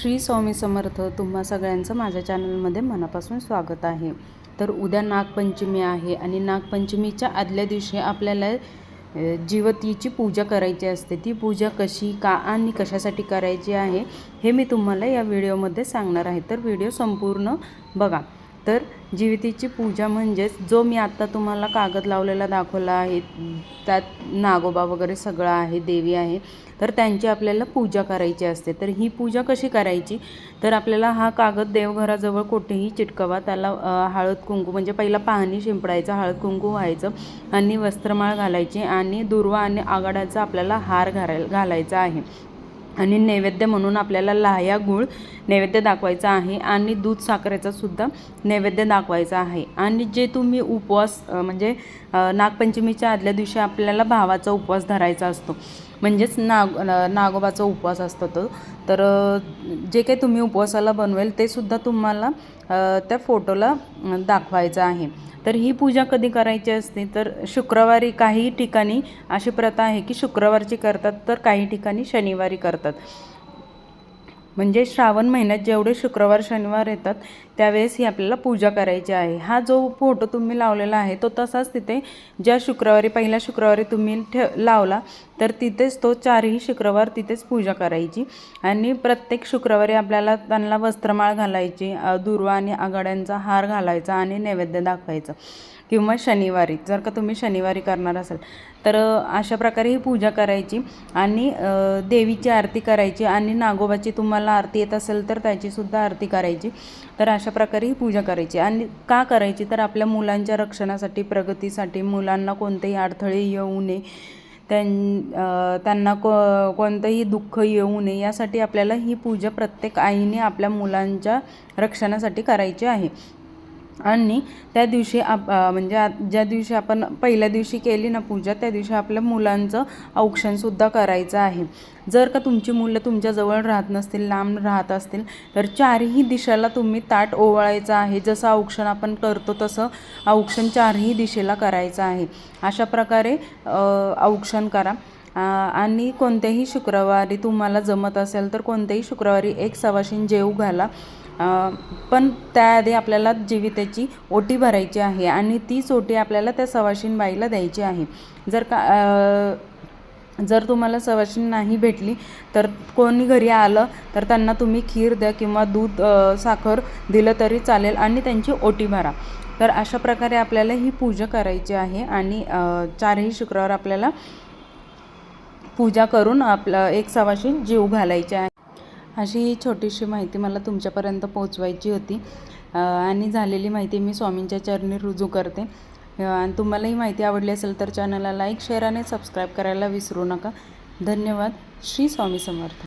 श्री स्वामी समर्थ तुम्हा सगळ्यांचं माझ्या चॅनलमध्ये मनापासून स्वागत आहे. तर उद्या नागपंचमी आहे आणि नागपंचमीच्या आदल्या दिवशी आपल्याला जीवतीची पूजा करायची असते. ती पूजा कशी का आणि कशासाठी करायची आहे हे मी तुम्हाला या व्हिडिओमध्ये सांगणार आहे. तर व्हिडिओ संपूर्ण बघा. तर जीवितीची पूजा म्हणजेच जो मी आत्ता तुम्हाला कागद लावलेला दाखवला आहे त्यात नागोबा वगैरे सगळं आहे देवी आहे तर त्यांची आपल्याला पूजा करायची असते. तर ही पूजा कशी करायची? तर आपल्याला हा कागद देवघराजवळ कुठेही चिटकवा त्याला हळद कुंकू म्हणजे पहिला पाहणी शिंपडायचं हळद कुंकू व्हायचं आणि वस्त्रमाळ घालायची आणि दुर्वा आणि आघाडाचा आपल्याला हार घालाय घालायचा आहे. आणि नैवेद्य म्हणून आपल्याला लाह्या गूळ नैवेद्य दाखवायचा आहे आणि दूध साखरेचा सुद्धा नैवेद्य दाखवायचा आहे. आणि जे तुम्ही उपवास म्हणजे नागपंचमीच्या आदल्या दिवशी आपल्याला भावाचा उपवास धरायचा असतो. म्हणजेच नाग नागोबाचा उपवास असतो तो. तर जे काही तुम्ही उपवासाला बनवेल ते सुद्धा तुम्हाला त्या फोटोला दाखवायचं आहे. तर ही पूजा कधी करायची असते? तर शुक्रवारी काही ठिकाणी अशी प्रथा आहे की शुक्रवारची करतात तर काही ठिकाणी शनिवारी करतात. म्हणजे श्रावण महिन्यात जेवढे शुक्रवार शनिवार येतात त्यावेळेस ही आपल्याला पूजा करायची आहे. हा जो फोटो तुम्ही लावलेला आहे तो तसाच तिथे ज्या शुक्रवारी पहिल्या शुक्रवारी तुम्ही ठे लावला तर तिथेच तो चारही शुक्रवार तिथेच पूजा करायची. आणि प्रत्येक शुक्रवारी आपल्याला त्यांना वस्त्रमाळ घालायची दुर्वा आणि आघाड्यांचा हार घालायचा आणि नैवेद्य दाखवायचं. किंवा शनिवारी जर का तुम्ही शनिवारी करणार असाल तर अशा प्रकारे ही पूजा करायची आणि देवीची आरती करायची आणि नागोबाची तुम्हाला आरती येत असेल तर त्याचीसुद्धा आरती करायची. तर अशा प्रकारे ही पूजा करायची आणि का करायची? तर आपल्या मुलांच्या रक्षणासाठी प्रगतीसाठी मुलांना कोणतेही अडथळे येऊ नये त्यां त्यांना को कोणतंही दुःख येऊ नये यासाठी आपल्याला ही पूजा प्रत्येक आईने आपल्या मुलांच्या रक्षणासाठी करायची आहे. आणि त्या दिवशी आप म्हणजे आ ज्या दिवशी आपण पहिल्या दिवशी केली ना पूजा त्या दिवशी आपल्या मुलांचं औक्षणसुद्धा करायचं आहे. जर का तुमची मुलं तुमच्याजवळ राहत नसतील लांब राहत असतील तर चारही दिशेला तुम्ही ताट ओवाळायचं आहे. जसं औक्षण आपण करतो तसं औक्षण चारही दिशेला करायचं आहे. अशा प्रकारे औक्षण करा. आणि कोणत्याही शुक्रवारी तुम्हाला जमत असेल तर कोणत्याही शुक्रवारी एक सवाशीन जेव घाला. पण त्याआधी आपल्याला जीवितेची ओटी भरायची आहे आणि तीच ओटी आपल्याला त्या सवाशीन बाईला द्यायची आहे. जर का जर तुम्हाला सवाशीन नाही भेटली तर कोणी घरी आलं तर त्यांना तुम्ही खीर द्या किंवा दूध साखर दिलं तरी चालेल आणि त्यांची ओटी भरा. तर अशा प्रकारे आपल्याला ही पूजा करायची आहे आणि चारही शुक्रवार आपल्याला पूजा करून आपलं एक सवाशीन जीव घालायचे आहे. अशी ही छोटीशी माहिती मला तुमच्यापर्यंत पोहोचवायची होती. आणि झालेली माहिती मी स्वामींच्या चरणी रुजू करते. आणि तुम्हाला ही माहिती आवडली असेल तर चॅनलला लाईक शेअर आणि सबस्क्राईब करायला विसरू नका. धन्यवाद. श्री स्वामी समर्थ.